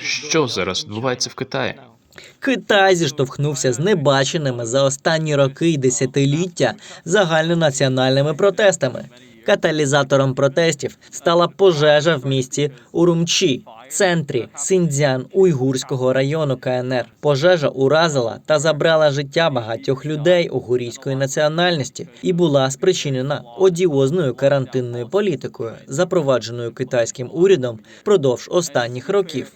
Що зараз відбувається в Китаї? Китай зіштовхнувся з небаченими за останні роки й десятиліття загальнонаціональними протестами. Каталізатором протестів стала пожежа в місті Урумчі, центрі Синдзян Уйгурського району КНР. Пожежа уразила та забрала життя багатьох людей угурійської національності і була спричинена одіозною карантинною політикою, запровадженою китайським урядом впродовж останніх років.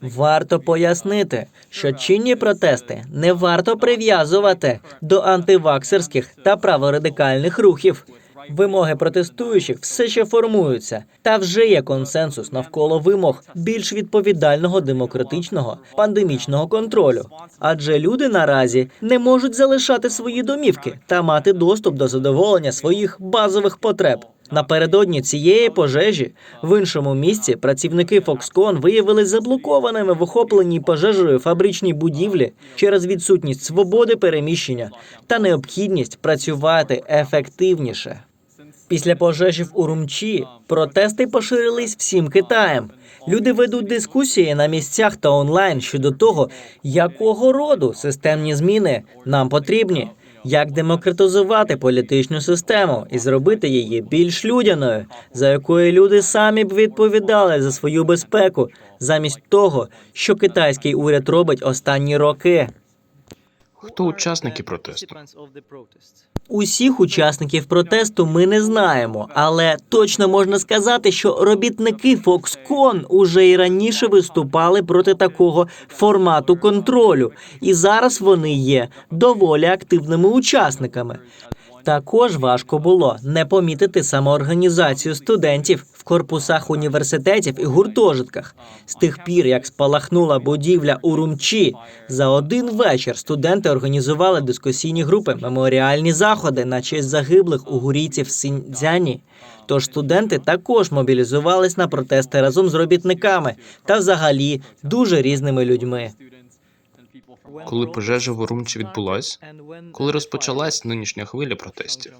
Варто пояснити, що чинні протести не варто прив'язувати до антиваксерських та праворадикальних рухів. Вимоги протестуючих все ще формуються, та вже є консенсус навколо вимог більш відповідального демократичного пандемічного контролю. Адже люди наразі не можуть залишати свої домівки та мати доступ до задоволення своїх базових потреб. Напередодні цієї пожежі в іншому місці працівники Foxconn виявились заблокованими в охопленій пожежею фабричній будівлі через відсутність свободи переміщення та необхідність працювати ефективніше. Після пожежі в Урумчі протести поширились всім Китаєм. Люди ведуть дискусії на місцях та онлайн щодо того, якого роду системні зміни нам потрібні, як демократизувати політичну систему і зробити її більш людяною, за якою люди самі б відповідали за свою безпеку, замість того, що китайський уряд робить останні роки. Хто учасники протесту? Усіх учасників протесту ми не знаємо, але точно можна сказати, що робітники Foxconn уже і раніше виступали проти такого формату контролю, і зараз вони є доволі активними учасниками. Також важко було не помітити самоорганізацію студентів в корпусах університетів і гуртожитках. З тих пір, як спалахнула будівля у Румчі, за один вечір студенти організували дискусійні групи, меморіальні заходи на честь загиблих угурійців в Сіньцзяні. Тож студенти також мобілізувались на протести разом з робітниками та взагалі дуже різними людьми. Коли пожежа в Урумчі відбулась? Коли розпочалась нинішня хвиля протестів?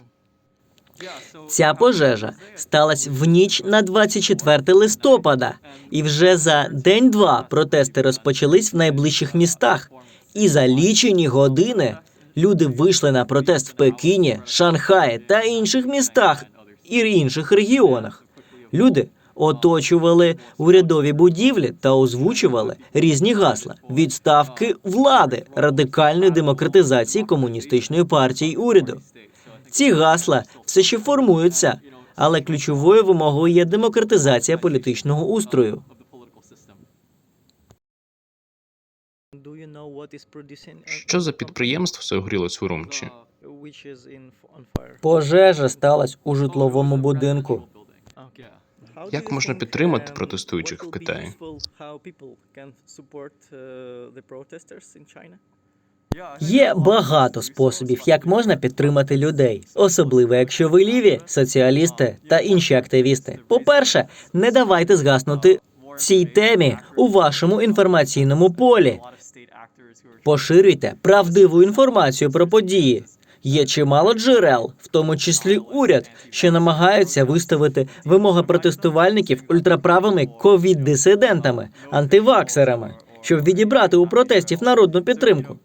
Ця пожежа сталася в ніч на 24 листопада, і вже за день-два протести розпочались в найближчих містах. І за лічені години люди вийшли на протест в Пекіні, Шанхаї та інших містах і інших регіонах. Люди оточували урядові будівлі та озвучували різні гасла відставки влади радикальної демократизації комуністичної партії уряду. Ці гасла все ще формуються, але ключовою вимогою є демократизація політичного устрою. Що за підприємство загорілось on fire? Пожежа сталася у житловому будинку. Як можна підтримати протестуючих в Китаї? Є багато способів, як можна підтримати людей, особливо якщо ви ліві, соціалісти та інші активісти. По-перше, не давайте згаснути цій темі у вашому інформаційному полі. Поширюйте правдиву інформацію про події. Є чимало джерел, в тому числі уряд, що намагаються виставити вимоги протестувальників ультраправими ковід-дисидентами, антиваксерами, щоб відібрати у протестів народну підтримку.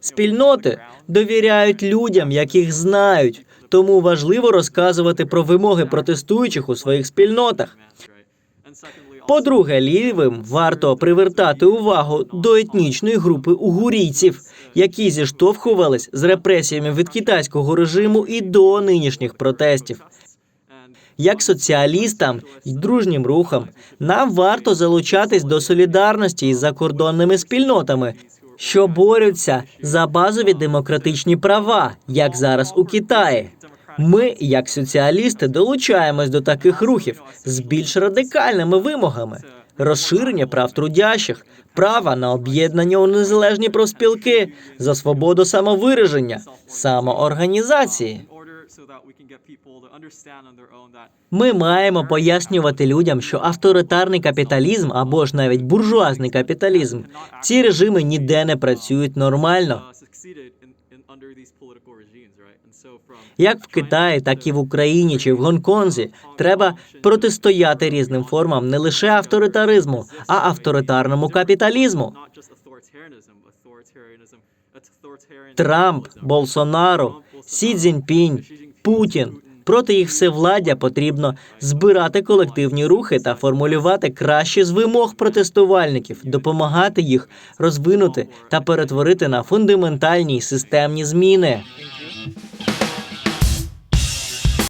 Спільноти довіряють людям, яких знають, тому важливо розказувати про вимоги протестуючих у своїх спільнотах. По-друге, лівим варто привертати увагу до етнічної групи угурійців, які зіштовхувались з репресіями від китайського режиму і до нинішніх протестів. Як соціалістам і дружнім рухам нам варто залучатись до солідарності із закордонними спільнотами, що борються за базові демократичні права, як зараз у Китаї. Ми, як соціалісти, долучаємось до таких рухів з більш радикальними вимогами: розширення прав трудящих, права на об'єднання у незалежні профспілки, за свободу самовираження, самоорганізації. Ми маємо пояснювати людям, що авторитарний капіталізм або ж навіть буржуазний капіталізм ці режими ніде не працюють нормально. Як в Китаї, так і в Україні чи в Гонконзі треба протистояти різним формам не лише авторитаризму, а авторитарному капіталізму. Трамп, Болсонаро, Сі Цзіньпінь, Путін. Проти їх всевладдя потрібно збирати колективні рухи та формулювати кращі з вимог протестувальників, допомагати їх розвинути та перетворити на фундаментальні системні зміни.